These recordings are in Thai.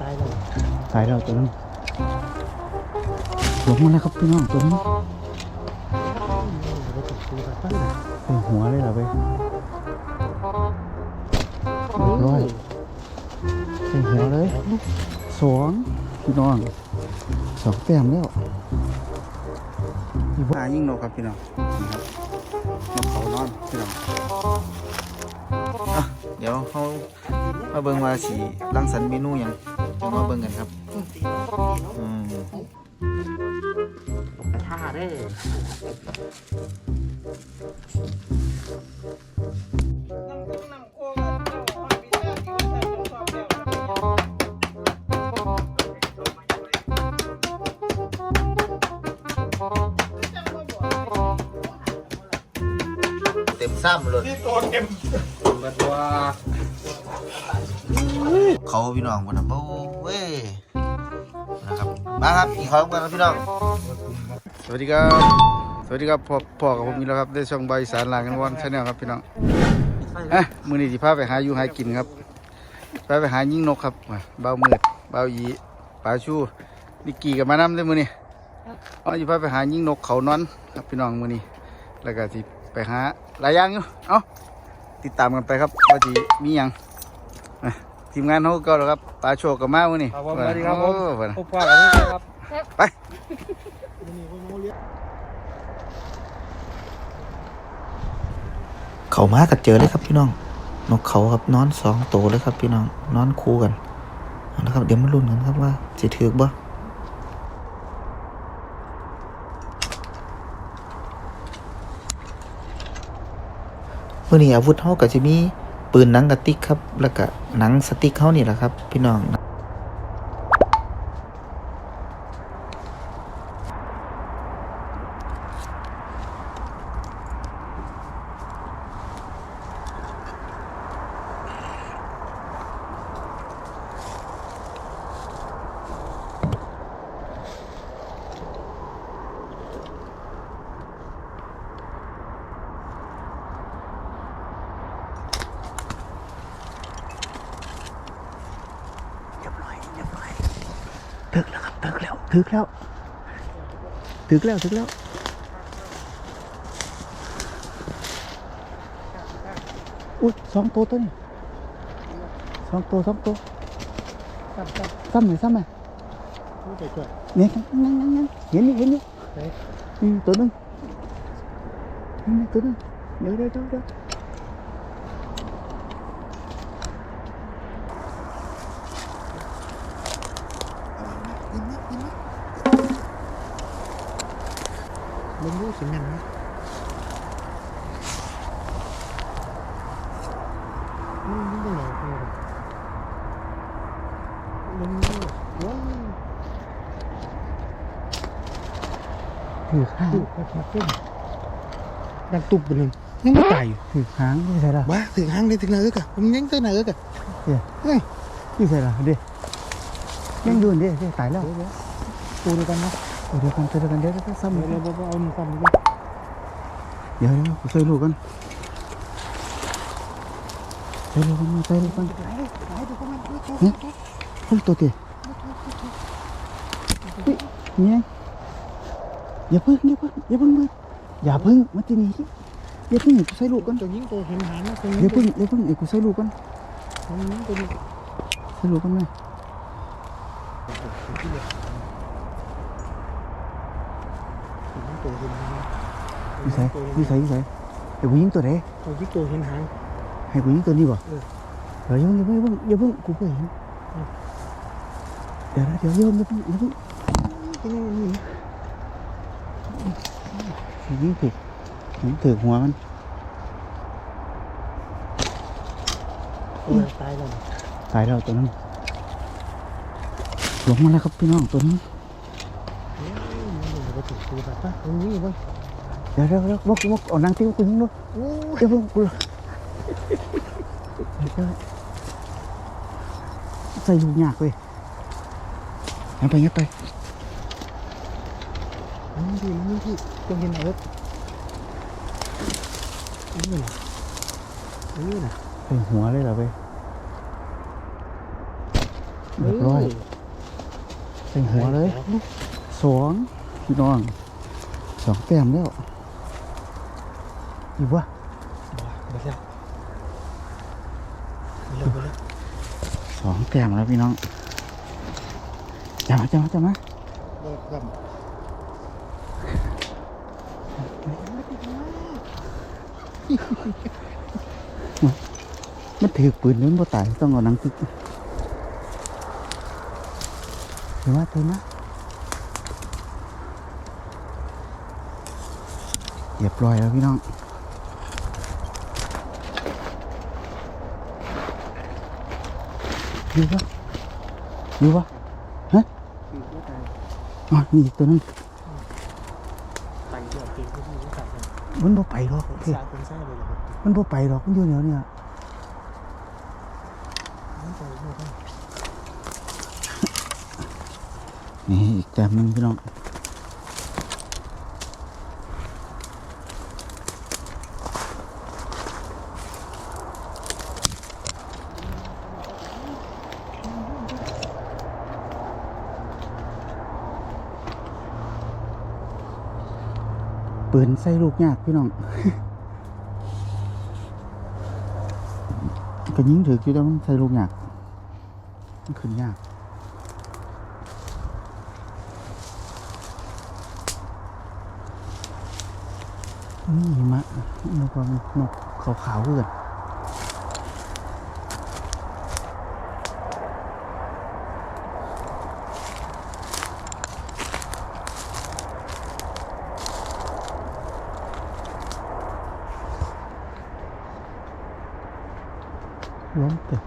ตายแล้วตายแล้วตัวนึงหลงมาแล้วครับพี่น้องตัวนี้ไม่ถูกตีแบบนั้นนะเป็นหัวเลยเหรอเรียร้อยเป็นหัวเลยสองพี่น้องสองแต้มแล้วมีบ้ายิ่งนกครับพี่น้องนี่ครับนกเขานอนพี่น้องอะเดี๋ยวเขา มาเบิ่งว่าสีรังสรรค์เมนูหยังจะมาเบิ่งกันครับอืมท่าเด้อ เต็มซ้ำเลยบัดว่าเขาพี่น้องวันนั้นโอ้เว้ยนะครับมาครับอีกครั้งกันนะพี่น้องสวัสดีครับ สวัสดีครับพ่อพ่อกับผมนี่แหล้วครับได้ช่องใบสารลางกันวันชาแนลครับพี่น้องเอ๊ะมือนี้สิพาไปหาอยู่หากินครับพาไปหายิงนกครับมาเบามืดเบาหยีปลาชูนิกกี้กับมานำได้อมือนี้อ๋อสิพาไปหายิงนกเขานอนครับพี่น้องมือนี้แล้วก็สิ ไปหาหลายอย่างอยู่ เอ้าติดตามกันไปครับว่าสิมีหยังทีมงานเขาก็แล้วครับปลาโชคกับมาวันนี้ครับผมสวัสดีครับผมโอ้เพิ่นพบปะกันด้วยครับ ไปเขามากัดเจอเลยครับพี่น้อง นกเขาครับนอนสองตัวเลยครับพี่น้อง นอนคู่กันเอาละครับ เดี๋ยวมาลุ้นกันครับว่าสิถือบ่ มื่อนี้อาวุธเขาก็จะมีปืนหนังกระติกครับ แล้วก็หนังสติ๊กเขานี่แหละครับ พี่น้อง เรียบร้อยเรียบร้อยถึกแล้วครับ ถึกแล้วถึกแล้วถึกแล้วถึกแล้วอุ้ยสองตัวตัวนี้สองตัวสองตัวครับครับซ้ำไหมซ้ำไหมรู้ใจช่วยเนี่ยนั่งนั่งนั่งเห็นอยู่เห็นอยู่เฮ้ยอืมตัวหนึงนี่ตัวหนึงเดี๋ยวเดี๋ยวเดี๋ยว เดี๋ยวมึงรู้สิแม่นไหมมึงมึงเป็นไหนกูมึงรู้ว้าวถือข้างตุกครับครับตุ้มดังตุบไเดี๋ยวยังอยู่เดี๋ยวเดี๋ยวตายแล้วเดี๋ยวเดี๋ยวปูด้วยกันเดี๋ยวกันเดี๋ยวกันซ้ำเดี๋ยวเดี๋ยวเอาหนึ่งซ้ำดีกเดี๋ยวเดี๋ยวกูช่วยลูกกันช่วยลูกกันช่วยลูกกันเนี่ยคนตัวเตี้ยเนี่ยอย่าพึ่งอย่าพึ่งอย่าพึ่งมืออย่าพึ่งมาที่นี่อย่าพึ่งกูใส่ลูกกันตัวยิงตัวเห็นหางนะตัวยิอย่างพึ่งอย่าพึ่งไอ้กูใส่ลูกกันตัวยิงตัวใส่ลูกกันไหมนิ สัยนิสัยนิสัยไอ้กูยิงตัวไหนตัวยิงตัวเห็นหางให้กูยิงตัวนี้บ่เออเดี๋ยวอย่าเพิ่งอย่าเพิ่งอย่าเพิ่งกูเพิ่งเห็นเดี๋ยวนะเดี๋ยวอย่าเพิ่งอย่าเพิ่งอย่าเพิ่งที่นี่นี่ยิงผิดยิงถือหัวมันโอ้ยตายแล้วตายแล้วตัวนั้นหลงมาแล้วครับพี่น้องตัวนี้เฮ้ยมันจะถูกตีแบบนั้นตรงนี้เว้ย เดี๋ยวเดี๋ยวเดี๋ยวบอกบอกเอานางติ้วกูยิงด้วยโอ้ยเดี๋ยวเพิ่งกูเดี๋ยวใส่ลูกยากเว้ยงั้นไปงั้นไปมันที่มันที่ตัวเห็นเอิบนี่นะนี่นะเป็นหัวเลยเหรอเว้ยเรียบร้อยใส่หัวเลยสองพี่น้องสองแต้มแล้ว อีกวะไปแล้วไปแล้วไปแล้วสองแต้มแล้วพี่น้องจับมาจับมาจับมาเลิกครับมันถือปืนนี่มันบ่ตายต้องเอาหนังติ๊กเห็นไหมเห็นไหมเรียบร้อยแล้วพี่น้อง อยู่ปะอยู่ปะฮะคือผู้ตายอ๋อนี่อีกตัวนึงตายเดียวเก่งที่ผู้ตายเนี่ยมันบ่ไปหรอกผมเฮ้ยสาคนซ่าเลยเหรอมันบ่ไปหรอกมันอยู่แนวเนี่ยนี่อีกแต้มนึงพี่น้อง ปืนใส่ลูกยากพี่น้องก็ยิงถืออยู่แต่มันใส่ลูกยากมันขึ้นยากนี่หิมะแล้วก็มีนกขาวๆด้วยกัน ล้มเตะ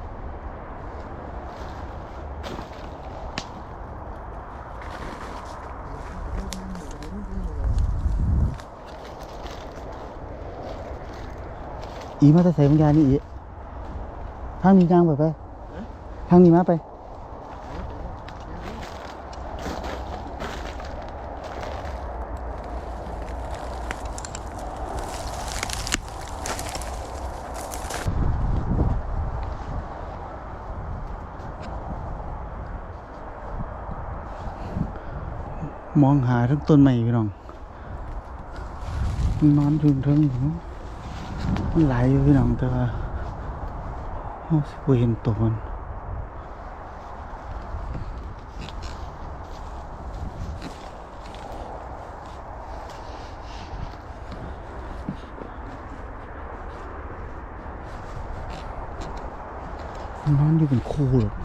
อีมาแต่ใส่บางยานี่อีทางนี้ย่างไปไปทางนี้มาไป มองหาทั้งต้นไม้พี่น้องนอนถึงถึงมันไหลอยู่พี่น้องแต่ว่าเราสิบเห็นตัวมันนอนอยู่เป็นคู่เลยต้อง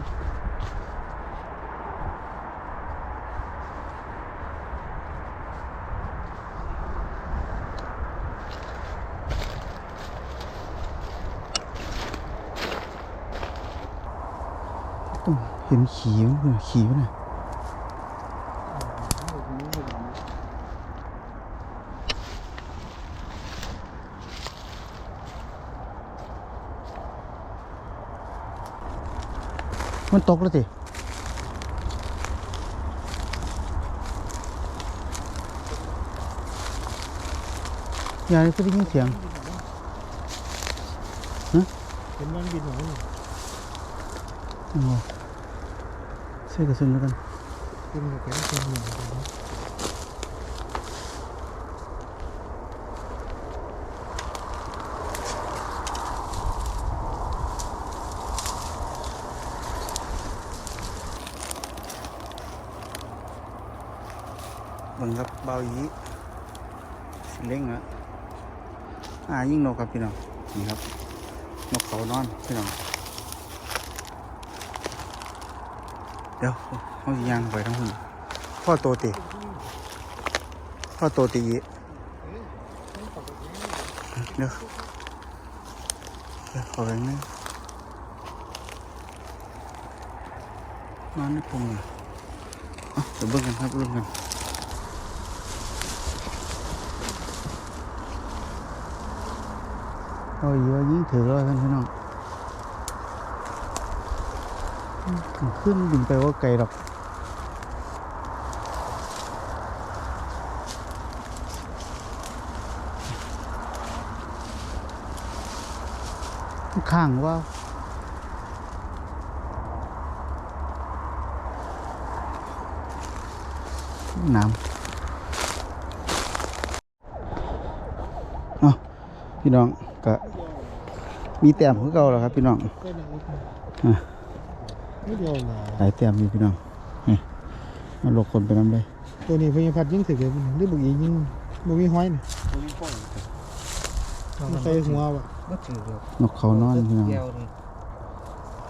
เห็นขี่มั้ยขี่มั้ยน่ะมันตกแล้วสิยายก็ได้ยินเสียงเห็นมันบินหนูนี่โอ้ ใส่กระสุนแล้วกันเป็นแบบเป็นเป็นหนึ่งบังครับเบาอีสิเล่งอะอ่ายิ่งนกครับพี่น้องนี่ครับนกเขานอนพี่น้อง เดี๋ยวเอายางไปทั้งหุ่นพ่อโตตีพ่อโตตีอีเดี๋ยวเดี๋ยวขอแรงนึงนอนในพงเลยอะเดี๋ยวเบิ่งกันครับเบิ่งกันโอ้ยว่ายิ่งถือแล้วท่านพี่น้อง ขึ้นบินไปว่าไกลหรอกข้างว่าน้ำเอาพี่น้องก็มีแต้มของเก่าแล้วครับ พี่น้อง ไม่เดียวนะหลายแต้มอยู่พี่น้องนี่มาลกคนไปน้ำเลยตัวนี้เพิ่งพัดยิ่งถึงเลยหรือบุกอียิ่งบุกมีห้อยนี่มันใส่หัววะบ่ถือหรอกนกเขานอนพี่น้องแก้วนี่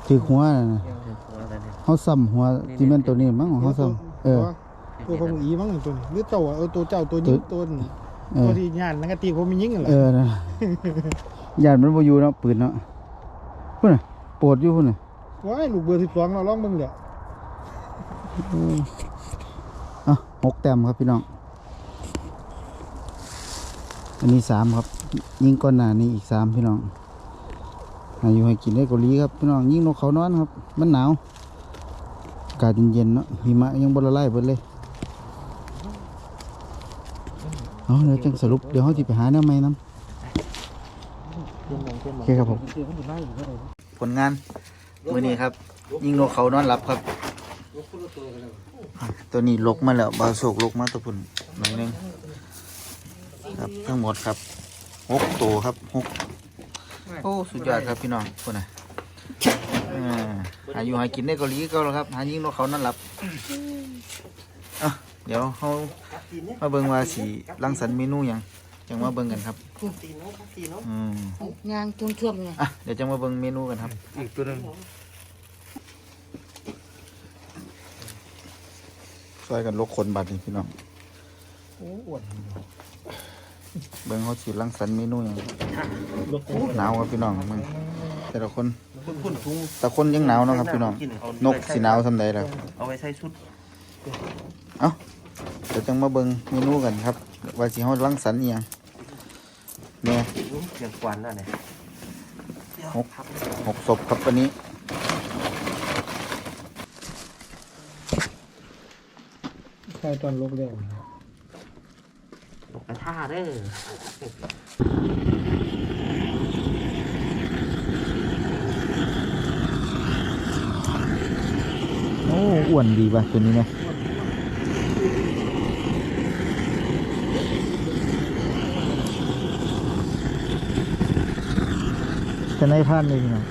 ถือหัวน่ะนะแก้วเป็นหัวอะไรเนี่ยเขาซ้ำหัวที่แม่นตัวนี้มั้งของเขาซ้ำเออตัวของอีมั้งตัวนี้หรือเจ้าอะเออตัวเจ้าตัวยิ่งตัวนี้เอตัวอที่ญาตินั่นก็ตีผมมียิ่งกันแหละเออนะยานมันบ่อยู่เนาะปืนเนาะพุ่นน่ะปวดอยู่พุ่นน่ะ ว้ายลูกเบอร์สิบสองเราลองเบิ่งเดี๋ยวอะหกแต้มครับพี่น้อง อันนี้สามครับ ยิงก้อนหน้านี้อีกสามพี่น้องอายุให้กินได้เกาหลีครับพี่น้องยิงนกเขานอนครับ มันหนาวอากาศเย็นๆเนาะหิมะยังบละลายเบิดเลยเอาเดี๋ยวจังสรุปเดี๋ยวเขาจะไปหาแนวใหม่น้ำเพื่อนมองเพื่อนมองโอเคครับผมเพื่อนมันอยู่ไล่อยู่เท่าไหร่ผลงาน มื้อนี้ครับ ยิงนกเขานอนหลับครับ ตัวนี้ลกมาแล้วบาโศกลกมาตัวพุ่นหน่อยหนึงครับทั้งหมดครับหกตัวครับหกโอ้สุดยอดครับพี่น้องคนน่ะอ่าหาอยู่หากินได้เกาหลีก็แล้วครับ หายิงนกเขานอนหลับอะเดี๋ยวเขามาเบิ่งว่าสีรังสรรค์เมนูหยัง จังมาเบิ่งกันครับอืมยางทุ่มท่วมไงอะเดี๋ยวจะมาเบิ่งเมนูกันครับ อีกตัวหนึงช่วยกันลกคนบัดนี่พี่น้องโอ้อวดเบิ่งเขาสิรังสรรค์เมนูหยังโอ้หนาวครับพี่น้องมึงแต่ละคนคุณคุณถุงแต่คนยังหนาวเนาะครับพี่น้องนกสิหนาวสำใดล่ะเอาไว้ใส่ชุดเอ้าเดี๋ ยวจังมาเบิ่งเมนูกันครับว่าสิเฮารังสรรค์อีหยังเนี่ยเสียงควันน่ะเนี่ยหกหกศพครับวันนี้ใช่ตอนลกแล้วตกกระท่าเด้อโอ้อ้วนดีป่ะตัวนี้นะ จะในพันเลยพี่น้อง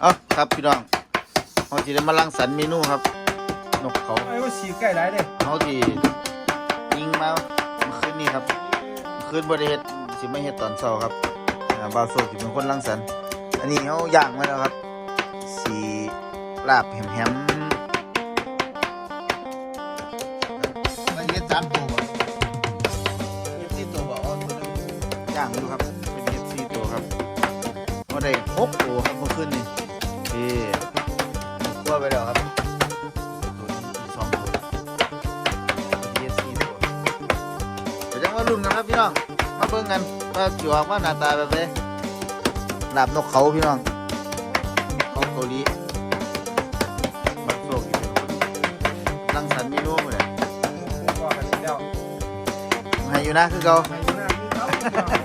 เอาครับพี่น้องเราจะได้มาลังสรรค์เมนูครับ นกเขาไอ้ว่าสีใกล้ไรเด้เขาที่ยิงมาเมื่อคืนนี้ครับเมื่อคืนบริเฮ็ดสิไม่เฮ็ดตอนเช้าครับอ่าบาวโซที่เป็นคนรังสรรค์อันนี้เขาย่างมาแล้วครับ สีลาบแหมๆามตัวบ่เฮ็ดสี่ตัวบ่อ๋อตัวหนึงย่างอยู่ครับ เป็นเฮ็ดสี่ตัวครับเขาได้หกตัวครับเมื่อคืนนี้เอ้คั่วไปแล้วครับตัวนี้อีกสองตัว DSC ตัวเดี๋ยวจะมาลุ้นกันครับพี่น้องมาเบิ่งกันว่าจิออกว่าหน้าตาแบบไหนลาบนกเขาพี่น้อง นะคือเก่า ไปอยู่หน้าที่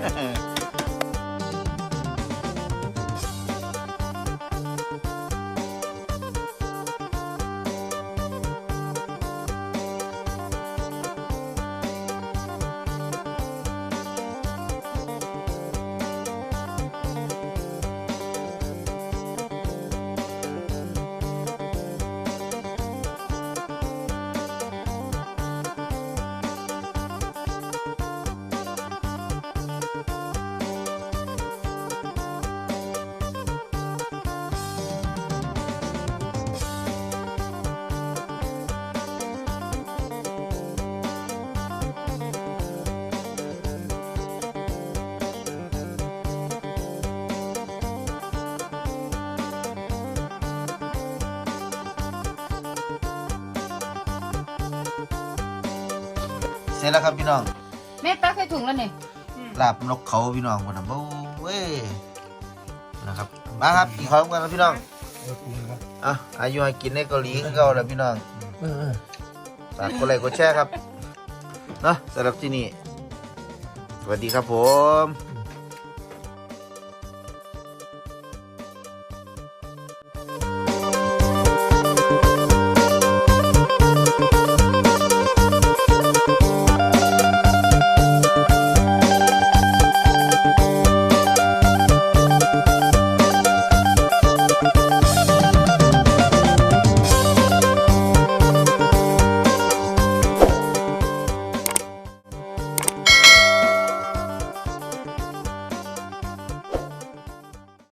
เขา ร็จแล้วครับพี่น้องแม่ตักใส่ถุงแล้วเนี่ยลาบนกเขาพี่น้องคนน่ะโอ้เว้ยนะครับมาครับกินข้าวกันครับพี่น้องอะอายุให้กินในเกาหลีคือเก่าแล้วพี่น้องเออฝากกดไลค์กดแชร์ครับเนาะสำหรับที่นี่สวัสดีครับผม